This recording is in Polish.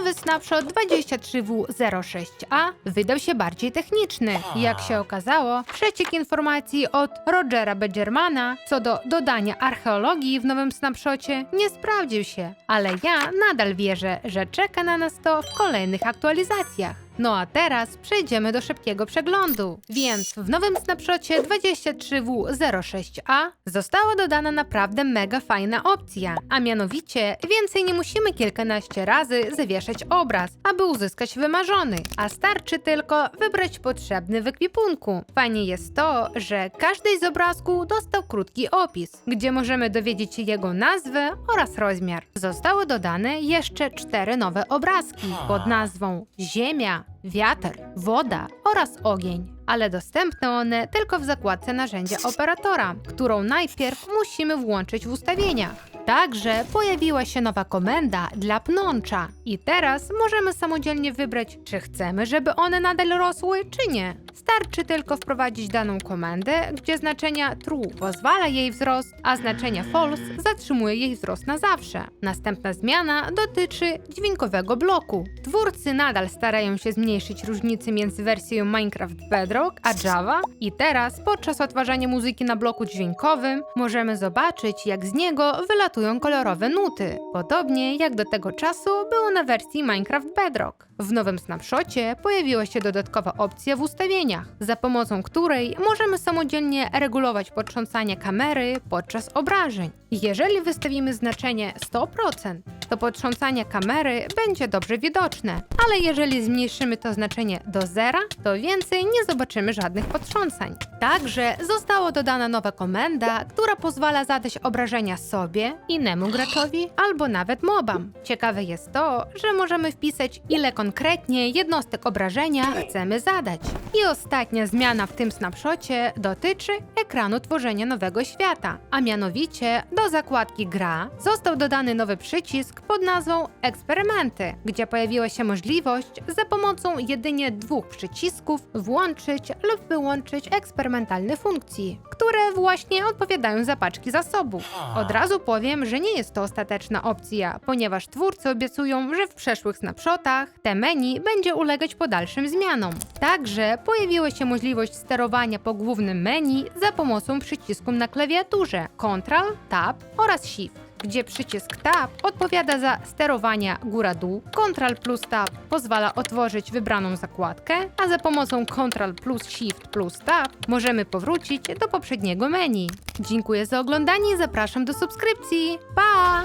nowy snapshot 23W06A wydał się bardziej techniczny. Jak się okazało, przeciek informacji od Rogera Bedgermana co do dodania archeologii w nowym snapshocie nie sprawdził się, ale ja nadal wierzę, że czeka na nas to w kolejnych aktualizacjach. No a teraz przejdziemy do szybkiego przeglądu. Więc w nowym snapshocie 23W06A została dodana naprawdę mega fajna opcja, a mianowicie więcej nie musimy kilkanaście razy zawieszać obraz, aby uzyskać wymarzony, a starczy tylko wybrać potrzebny w ekwipunku. Fajnie jest to, że każdy z obrazków dostał krótki opis, gdzie możemy dowiedzieć się jego nazwę oraz rozmiar. Zostały dodane jeszcze cztery nowe obrazki pod nazwą Ziemia, wiatr, woda oraz ogień, ale dostępne one tylko w zakładce narzędzia operatora, którą najpierw musimy włączyć w ustawieniach. Także pojawiła się nowa komenda dla pnącza i teraz możemy samodzielnie wybrać, czy chcemy, żeby one nadal rosły, czy nie. Starczy tylko wprowadzić daną komendę, gdzie znaczenia true pozwala jej wzrost, a znaczenia false zatrzymuje jej wzrost na zawsze. Następna zmiana dotyczy dźwiękowego bloku. Twórcy nadal starają się zmniejszyć różnice między wersją Minecraft Bedrock a Java i teraz podczas odtwarzania muzyki na bloku dźwiękowym możemy zobaczyć, jak z niego wylatują kolorowe nuty. Podobnie jak do tego czasu było na wersji Minecraft Bedrock. W nowym snapshocie pojawiła się dodatkowa opcja w ustawieniach, za pomocą której możemy samodzielnie regulować potrząsanie kamery podczas obrażeń. Jeżeli wystawimy znaczenie 100%, to potrząsanie kamery będzie dobrze widoczne, ale jeżeli zmniejszymy to znaczenie do zera, to więcej nie zobaczymy żadnych potrząsań. Także została dodana nowa komenda, która pozwala zadać obrażenia sobie, innemu graczowi albo nawet mobam. Ciekawe jest to, że możemy wpisać ile konkretnie jednostek obrażenia chcemy zadać. I ostatnia zmiana w tym snapshocie dotyczy ekranu tworzenia nowego świata, a mianowicie do zakładki gra został dodany nowy przycisk pod nazwą Eksperymenty, gdzie pojawiła się możliwość za pomocą jedynie dwóch przycisków włączyć lub wyłączyć eksperymentalne funkcje, które właśnie odpowiadają za paczki zasobów. Od razu powiem, że nie jest to ostateczna opcja, ponieważ twórcy obiecują, że w przeszłych snapshotach te menu będzie ulegać po dalszym zmianom. Także pojawiła się możliwość sterowania po głównym menu za pomocą przycisków na klawiaturze Ctrl, Tab oraz Shift gdzie przycisk Tab odpowiada za sterowania góra-dół, Ctrl plus Tab pozwala otworzyć wybraną zakładkę, a za pomocą Ctrl plus Shift plus Tab możemy powrócić do poprzedniego menu. Dziękuję za oglądanie i zapraszam do subskrypcji. Pa!